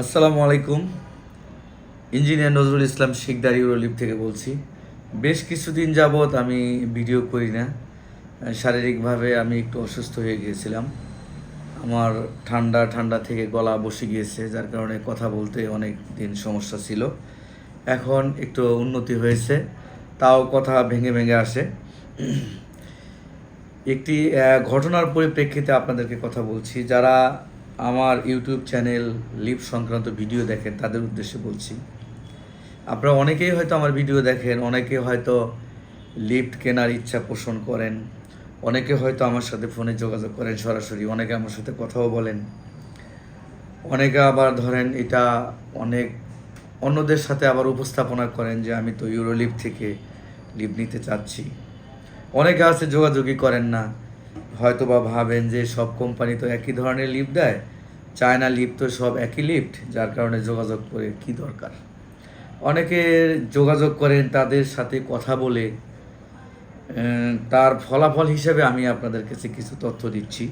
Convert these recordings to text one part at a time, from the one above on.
আসসালামু আলাইকুম। ইঞ্জিনিয়ার নজরুল ইসলাম শিকদারি ইউরোলিপ থেকে বলছি। বেশ কিছুদিন যাবৎ আমি ভিডিও করি না। শারীরিকভাবে আমি একটু অসুস্থ হয়ে গিয়েছিলাম। আমার ঠান্ডা ঠান্ডা থেকে গলা বসে গিয়েছে, যার কারণে কথা বলতে অনেক দিন সমস্যা ছিল। এখন একটু উন্নতি হয়েছে, তাও কথা ভেঙে ভেঙে আসে। একটি ঘটনার পরিপ্রেক্ষিতে আপনাদেরকে কথা বলছি। যারা আমার ইউটিউব চ্যানেল লিপ সংক্রান্ত ভিডিও দেখেন, তাদের উদ্দেশ্যে বলছি। আপনারা অনেকেই হয়তো আমার ভিডিও দেখেন, অনেকে হয়তো লিফট কেনার ইচ্ছা পোষণ করেন, অনেকে হয়তো আমার সাথে ফোনে যোগাযোগ করেন সরাসরি, অনেকে আমার সাথে কথাও বলেন। অনেকে আবার ধরেন এটা অনেক অন্যদের সাথে আবার উপস্থাপনা করেন যে আমি তো ইউরোলিপ থেকে লিপ নিতে চাচ্ছি। অনেকে আছে যোগাযোগই করেন না। হয়তো বা ভাবেন যে সব কোম্পানি তো একই ধরনের লিফট দেয়, চায়না লিফট তো সব একই লিফট, যার কারণে যোগাযোগ করে কি দরকার? অনেকে যোগাযোগ করেন তাদের সাথে কথা বলে তার ফলাফল হিসেবে আমি আপনাদের কাছে কিছু তথ্য দিচ্ছি।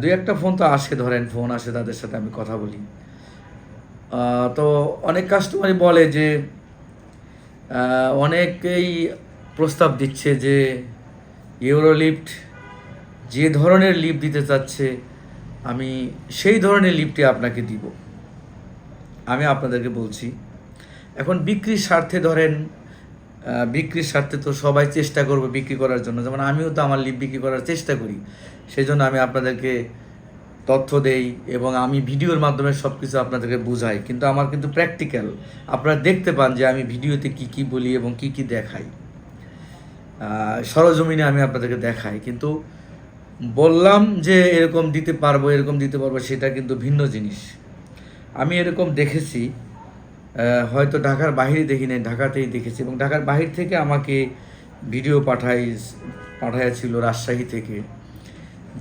দু একটা ফোন তো আসে, ধরেন ফোন আসে তাদের সাথে আমি কথা বলি। তো অনেক কাস্টমারই বলে যে অনেকেই প্রস্তাব দিচ্ছে যে ইউরো লিফট যে ধরনের লিফট দিতে চাচ্ছে, আমি সেই ধরনের লিফটে আপনাকে দিব। আমি আপনাদেরকে বলছি, এখন বিক্রির স্বার্থে ধরেন বিক্রির স্বার্থে তো সবাই চেষ্টা করবে বিক্রি করার জন্য। যেমন আমিও তো আমার লিপ বিক্রি করার চেষ্টা করি। সেই জন্য আমি আপনাদেরকে তথ্য দেই এবং আমি ভিডিওর মাধ্যমে সব কিছু আপনাদেরকে বোঝাই। কিন্তু আমার কিন্তু প্র্যাকটিক্যাল আপনারা দেখতে পান যে আমি ভিডিওতে কি কি বলি এবং কি কি দেখাই। সরজমিনে আমি আপনাদেরকে দেখাই, কিন্তু বললাম যে এরকম দিতে পারব, এরকম দিতে পারব, সেটা কিন্তু ভিন্ন জিনিস। আমি এরকম দেখেছি হয়তো ঢাকার বাহিরে দেখি নাই, ঢাকাতেই দেখেছি, এবং ঢাকার বাহির থেকে আমাকে ভিডিও পাঠাই পাঠাইছিল রাজশাহী থেকে,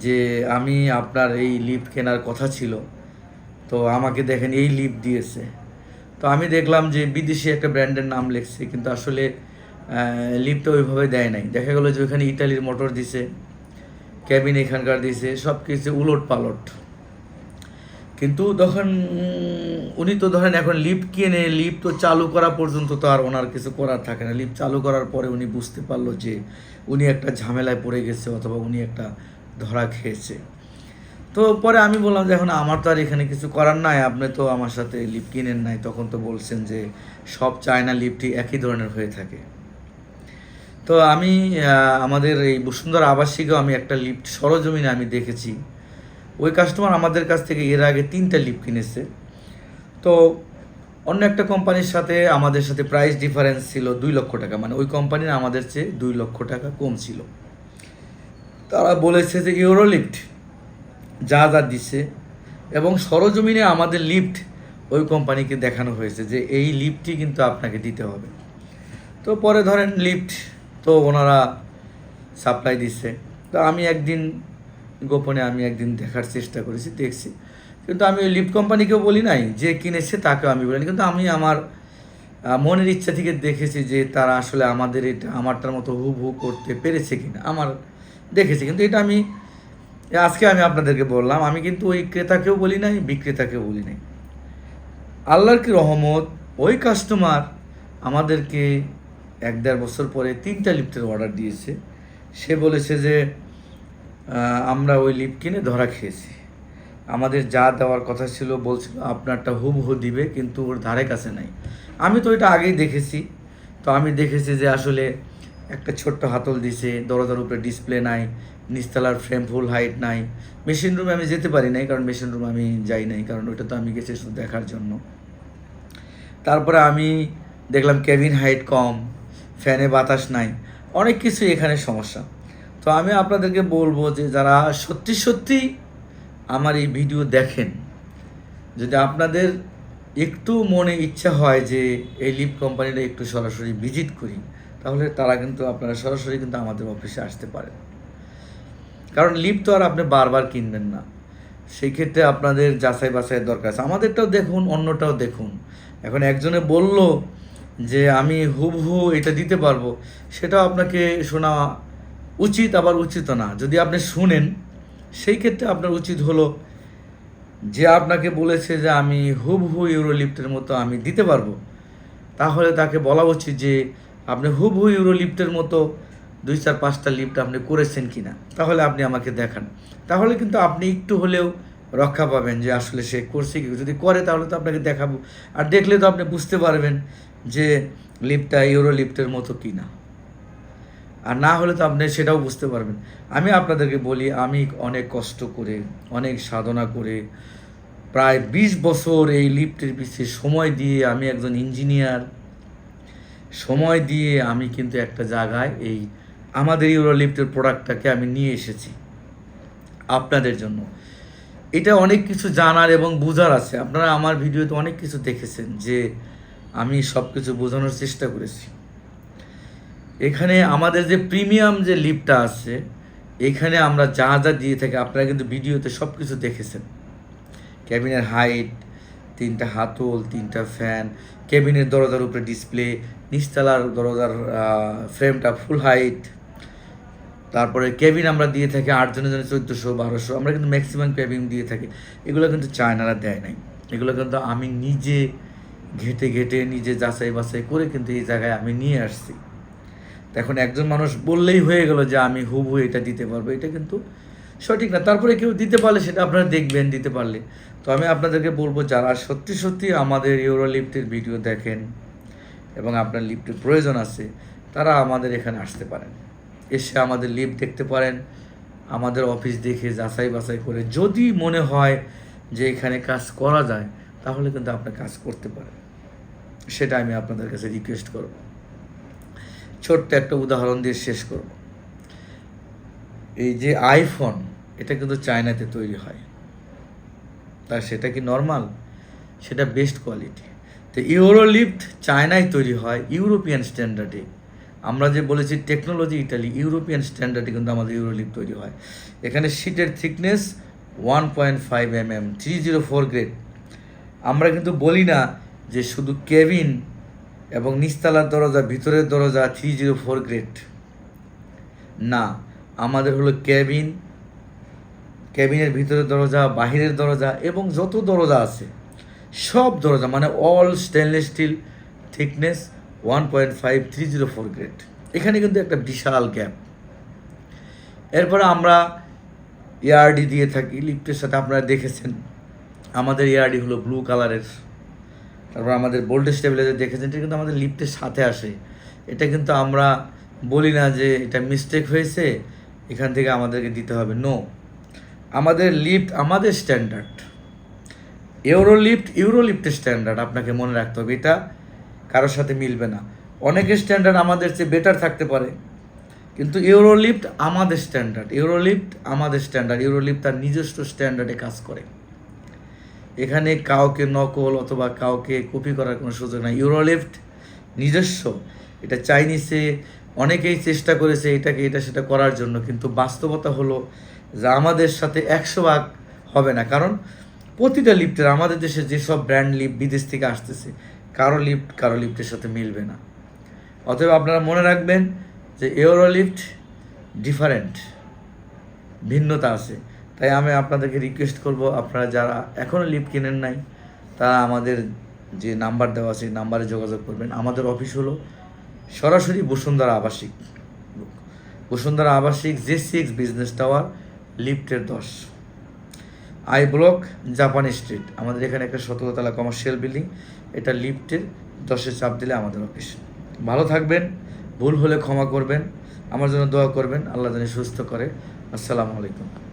যে আমি আপনার এই লিফট কেনার কথা ছিল, তো আমাকে দেখেন এই লিফট দিয়েছে। তো আমি দেখলাম যে বিদেশি একটা ব্র্যান্ডের নাম লিখছে, কিন্তু আসলে লিফটটা ওইভাবে দেয় নাই। দেখা গেলো যে ওইখানে ইটালির মোটর দিছে ক্যাবিন এখানকার দিছে সব কিছু উলট পালট। কিন্তু তখন উনি তো ধরেন এখন লিফট কিনে লিফট তো চালু করা পর্যন্ত তো আর ওনার কিছু করার থাকে না। লিফট চালু করার পরে উনি বুঝতে পারল যে উনি একটা ঝামেলায় পড়ে গেছে অথবা উনি একটা ধরা খেয়েছে। তো পরে আমি বললাম যে এখন আমার তো আর এখানে কিছু করার নাই, আপনি তো আমার সাথে লিফট কিনেন নাই। তখন তো বলছেন যে সব চায়না লিফটই একই ধরনের হয়ে থাকে। তো আমি আমাদের এই বসুন্ধরা আবাসিকেও আমি একটা লিফট সরজমিনে আমি দেখেছি। ওই কাস্টমার আমাদের কাছ থেকে এর আগে তিনটা লিফট কিনেছে। তো অন্য একটা কোম্পানির সাথে আমাদের সাথে প্রাইস ডিফারেন্স ছিল দুই লক্ষ টাকা। মানে ওই কোম্পানির আমাদের চেয়ে দুই লক্ষ টাকা কম ছিল। তারা বলেছে যে ইউরো লিফট যা যা দিছে। এবং সরজমিনে আমাদের লিফট ওই কোম্পানিকে দেখানো হয়েছে যে এই লিফটটি কিন্তু আপনাকে দিতে হবে। তো পরে ধরেন লিফট তো ওনারা সাপ্লাই দিচ্ছে। তো আমি একদিন, গোপনে আমি একদিন দেখার চেষ্টা করেছি, দেখছি। কিন্তু আমি ওই লিফট কোম্পানিকেও বলি নাই, যে কিনেছে তাকেও আমি বলিনি। কিন্তু আমি আমার মনের ইচ্ছা থেকে দেখেছি যে তারা আসলে আমাদের এটা, আমারটার মতো হু হু করতে পেরেছে কিনা। আমার দেখেছি। কিন্তু এটা আমি, আজকে আমি আপনাদেরকে বললাম, আমি কিন্তু ওই ক্রেতাকেও বলি নাই, বিক্রেতাকেও বলি নাই। আল্লাহর কি রহমত, ওই কাস্টমার আমাদেরকে এক দেড় বছর পরে তিনটা লিফটের অর্ডার দিয়েছে। সে বলেছে যে আমরা ওই লিফট কিনে ধরা খেয়েছি। আমাদের যা দেওয়ার কথা ছিল বলছিল আপনারটা হুবহু দিবে, কিন্তু ওর ধারে কাছে নাই। আমি তো এটা আগেই দেখেছি। তো আমি দেখেছি যে আসলে একটা ছোট্ট হাতল দিছে, দরজার উপরে ডিসপ্লে নাই নিচতলার ফ্রেম ফুল হাইট নাই। মেশিন রুমে আমি যেতে পারি নাই, কারণ মেশিন রুমে আমি যাই নাই, কারণ ওইটা তো আমি গেছি শুধু দেখার জন্য। তারপরে আমি দেখলাম কেবিন হাইট কম ফ্যানে বাতাস নাই। অনেক কিছু এখানে সমস্যা। তো আমি আপনাদেরকে বলব যে যারা সত্যি সত্যি আমার এই ভিডিও দেখেন, যদি আপনাদের একটু মনে ইচ্ছা হয় যে এই লিপ কোম্পানিটা একটু সরাসরি ভিজিট করি, তাহলে তারা কিন্তু আপনারা সরাসরি কিন্তু আমাদের অফিসে আসতে পারেন। কারণ লিপ তো আর আপনি বারবার কিনবেন না। সেই ক্ষেত্রে আপনাদের যাচাই বাছাইয়ের দরকার আছে। আমাদেরটাও দেখুন, অন্যটাও দেখুন। এখন একজনে বলল যে আমি হুবহু এটা দিতে পারব, সেটাও আপনাকে শোনা উচিত, আবার উচিত না। যদি আপনি শুনেন, সেই ক্ষেত্রে আপনার উচিত হলো যে আপনাকে বলেছে যে আমি হুবহু ইউরোলিফটের মতো আমি দিতে পারব। তাহলে তাকে বলা উচিত যে আপনি হুবহু ইউরোলিফটের মতো দুই চার পাঁচটা লিফট আপনি করেছেন কি না তাহলে আপনি আমাকে দেখান। তাহলে কিন্তু আপনি একটু হলেও রক্ষা পাবেন যে আসলে সে করছে কি যদি করে তাহলে তো আপনাকে দেখাবো। আর দেখলে তো আপনি বুঝতে পারবেন যে লিফটটা ইউরো লিফটের মতো কি না আর না হলে তো আপনি সেটাও বুঝতে পারবেন। আমি আপনাদেরকে বলি, আমি অনেক কষ্ট করে, অনেক সাধনা করে প্রায় বিশ বছর এই লিফটের পিছিয়ে সময় দিয়ে আমি একজন ইঞ্জিনিয়ার। সময় দিয়ে আমি কিন্তু একটা জায়গায় এই আমাদের ইউরো লিফটের প্রোডাক্টটাকে আমি নিয়ে এসেছি। আপনাদের জন্য। এটা অনেক কিছু জানার এবং বোঝার আছে। আপনারা আমার ভিডিওতে অনেক কিছু দেখেছেন যে আমি সব কিছু বোঝানোর চেষ্টা করেছি। এখানে আমাদের যে প্রিমিয়াম যে লিফটটা আছে, এখানে আমরা যা যা দিয়ে থাকি, আপনারা কিন্তু ভিডিওতে সব কিছু দেখেছেন। ক্যাবিনের হাইট, তিনটা হাতল, তিনটা ফ্যান কেবিনের দরজার উপরে ডিসপ্লে, নিচতলার দরজার ফ্রেমটা ফুল হাইট তারপরে কেবিন আমরা দিয়ে থাকি আটজনের জন্য চোদ্দোশো, বারোশো। আমরা কিন্তু ম্যাক্সিমাম কেবিন দিয়ে থাকি। এগুলো কিন্তু চায়নারা দেয় নাই। এগুলো কিন্তু আমি নিজে ঘেটে ঘেটে, নিজে যাচাই বাছাই করে কিন্তু এই জায়গায় আমি নিয়ে আসছি। এখন একজন মানুষ বললেই হয়ে গেল যে আমি হুবহু এটা দিতে পারব। এটা কিন্তু সঠিক না। তারপরে কেউ দিতে পারলে সেটা আপনারা দেখবেন, দিতে পারলে। তো আমি আপনাদেরকে বলব, যারা সত্যি সত্যি আমাদের ইউরো লিফটের ভিডিও দেখেন এবং আপনার লিফটের প্রয়োজন আছে, তারা আমাদের এখানে আসতে পারেন। এসে আমাদের লিফট দেখতে পারেন, আমাদের অফিস দেখে যাচাই বাছাই করে যদি মনে হয় যে এখানে কাজ করা যায়, তাহলে কিন্তু আপনি কাজ করতে পারেন। সেটা আমি আপনাদের কাছে রিকোয়েস্ট করব। ছোট্ট একটা উদাহরণ দিয়ে শেষ করব। এই যে আইফোন এটা কিন্তু চায়নাতে তৈরি হয়। তা সেটা কি নর্মাল সেটা বেস্ট কোয়ালিটি তো ইউরো লিফট চায়নায় তৈরি হয় ইউরোপিয়ান স্ট্যান্ডার্ডে আমরা যে বলেছি টেকনোলজি ইটালি ইউরোপিয়ান স্ট্যান্ডার্ডে কিন্তু আমাদের ইউরোলিপ তৈরি হয়। এখানে সিটের thickness one point five M M three zero four grade আমরা কিন্তু বলি না যে শুধু কেবিন এবং নিচতলার দরজা, ভিতরের দরজা থ্রি জিরো ফোর গ্রেড না, আমাদের হলো কেবিন কেবিনের ভিতরের দরজা, বাহিরের দরজা এবং যত দরজা আছে, সব দরজা মানে all stainless steel thickness one point five three zero four grade এখানে কিন্তু একটা বিশাল গ্যাপ এরপরে আমরা এআরডি দিয়ে থাকি, লিফটের সাথে আপনারা দেখেছেন। আমাদের এআরডি হলো ব্লু কালারের তারপর আমাদের বোল্টেজ স্টেবিলাইজার দেখেছেন, এটা কিন্তু আমাদের লিফটের সাথে আসে। এটা কিন্তু আমরা বলি না যে এটা মিস্টেক হয়েছে, এখান থেকে আমাদেরকে দিতে হবে। নো আমাদের লিফট, আমাদের স্ট্যান্ডার্ড ইউরো লিফট ইউরো লিফটের স্ট্যান্ডার্ড আপনাকে মনে রাখতে হবে। এটা কারোর সাথে মিলবে না। অনেকের স্ট্যান্ডার্ড আমাদের চেয়ে বেটার থাকতে পারে। কিন্তু ইউরো লিফট আমাদের স্ট্যান্ডার্ড ইউরো লিফট আমাদের স্ট্যান্ডার্ড ইউরো লিফট তার নিজস্ব স্ট্যান্ডার্ডে কাজ করে। এখানে কাউকে নকল অথবা কাউকে কপি করার কোনো সুযোগ নাই। ইউরোলিফট নিজস্ব, এটা চাইনিসে অনেকেই চেষ্টা করেছে এটাকে এটা সেটা করার জন্য, কিন্তু বাস্তবতা হলো যে আমাদের সাথে একশো ভাগ হবে না। কারণ প্রতিটা লিফটের আমাদের দেশে যেসব ব্র্যান্ড লিফট বিদেশ থেকে আসতেছে কারও লিফট কারও লিফটের সাথে মিলবে না। অতএব আপনারা মনে রাখবেন যে এওরো লিফট ডিফারেন্ট ভিন্নতা আছে। তাই আমি আপনাদেরকে রিকোয়েস্ট করব, আপনারা যারা এখনও লিফট কিনেন নাই, তারা আমাদের যে নাম্বার দেওয়া আছে নাম্বারে যোগাযোগ করবেন। আমাদের অফিস হলো সরাসরি বসুন্ধরা আবাসিক বসুন্ধরা আবাসিক জে সিক্স বিজনেস টাওয়ার লিফটের দশ। আই ব্লক জাপানি স্ট্রিট আমাদের এখানে একটা সতেরোতলা কমার্শিয়াল বিল্ডিং এটা লিফটের দশে চাপ দিলে আমাদের অফিস। ভালো থাকবেন, ভুল হলে ক্ষমা করবেন, আমার জন্য দোয়া করবেন, আল্লাহ জানি সুস্থ করে। আসসালামু আলাইকুম।